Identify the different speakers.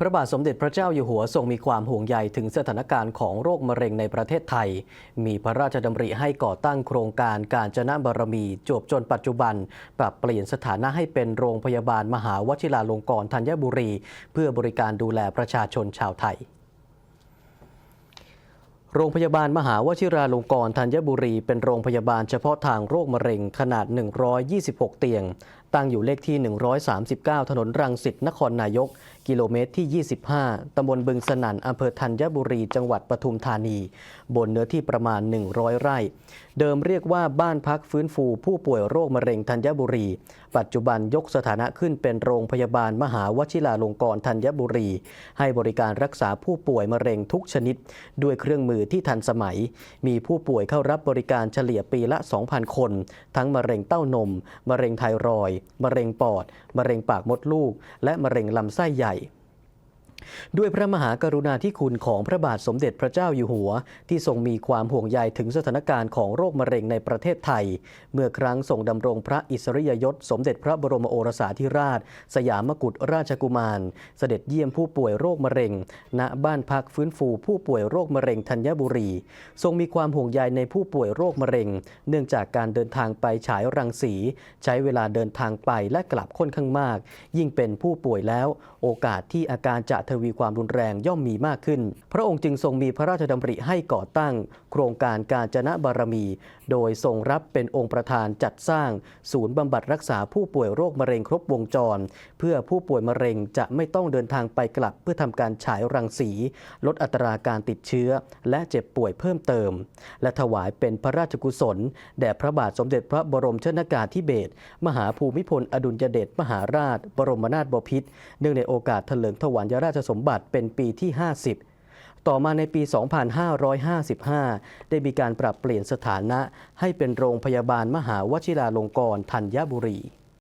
Speaker 1: พระบาทสมเด็จพระเจ้าอยู่หัวทรงมีความห่วงใยถึงสถานการณ์ของโรคมะเร็งในประเทศไทย มีพระราชดำริให้ก่อตั้งโครงการการจนะบารมี จวบจนปัจจุบัน ปรับเปลี่ยนสถานะให้เป็นโรงพยาบาลมหาวชิราลงกรณ์ธัญบุรี เพื่อบริการดูแลประชาชนชาวไทยโรงพยาบาลมหาวชิราลงกรณ์ธัญบุรี เป็นโรงพยาบาลเฉพาะทางโรคมะเร็งขนาด 126 เตียง ตั้งอยู่เลขที่ 139 ถนนรังสิตนครนายก กิโลเมตรที่ 25 ตำบลบึงสนั่นอำเภอธัญบุรี จังหวัดปทุมธานี บนเนื้อที่ประมาณ 100 ไร่ เดิมเรียกว่าบ้านพักฟื้นฟูผู้ป่วยโรคมะเร็งธัญบุรี ปัจจุบันยกสถานะขึ้นเป็นโรงพยาบาลมหาวชิราลงกรณ์ธัญบุรี ให้บริการรักษาผู้ป่วยมะเร็งทุกชนิด ด้วยเครื่องมือที่ทันสมัย มีผู้ป่วยเข้ารับบริการเฉลี่ยปีละ 2,000 คน ทั้งมะเร็งเต้านม มะเร็งไทรอยด์มะเร็งปอด มะเร็งปากมดลูก และมะเร็งลำไส้ใหญ่ ด้วยพระมหากรุณาธิคุณของพระบาทสมเด็จพระเจ้าอยู่หัว ที่ทรงมีความห่วงใยถึงสถานการณ์ของโรคมะเร็งในประเทศไทย เมื่อครั้งทรงดำรงพระอิสริยยศ สมเด็จพระบรมโอรสาธิราช สยามกุฎราชกุมาร เสด็จเยี่ยมผู้ป่วยโรคมะเร็ง ณบ้านพักฟื้นฟูผู้ป่วยโรคมะเร็งธัญบุรี ทรงมีความห่วงใยในผู้ป่วยโรคมะเร็ง เนื่องจากการเดินทางไปฉายรังสี ใช้เวลาเดินทางไปและกลับค่อนข้างมาก ยิ่งเป็นผู้ป่วยแล้ว โอกาสที่อาการจะทวีความรุนแรงย่อมมีมากขึ้น พระองค์จึงทรงมีพระราชดำริให้ก่อตั้ง โครงการการจนะบารมี โดยทรงรับเป็นองค์ประธานจัดสร้าง ศูนย์บำบัดรักษาผู้ป่วยโรคมะเร็งครบวงจร เพื่อผู้ป่วยมะเร็งจะไม่ต้องเดินทางไปกลับ เพื่อทำการฉายรังสี ลดอัตราการติดเชื้อ และเจ็บป่วยเพิ่มเติม และถวายเป็นพระราชกุศล แด่พระบาทสมเด็จพระบรมชนากาธิเบศรมหาภูมิพลอดุลยเดชมหาราช บรมนาถบพิตรเนื่องในโอกาสเถลิงถวัลยราชชสมบัติเป็นปีที่ 50 ต่อมาในปี 2555 ได้มีการปรับเปลี่ยนสถานะให้เป็นโรงพยาบาลมหาวชิราลงกรณ์ธัญบุรี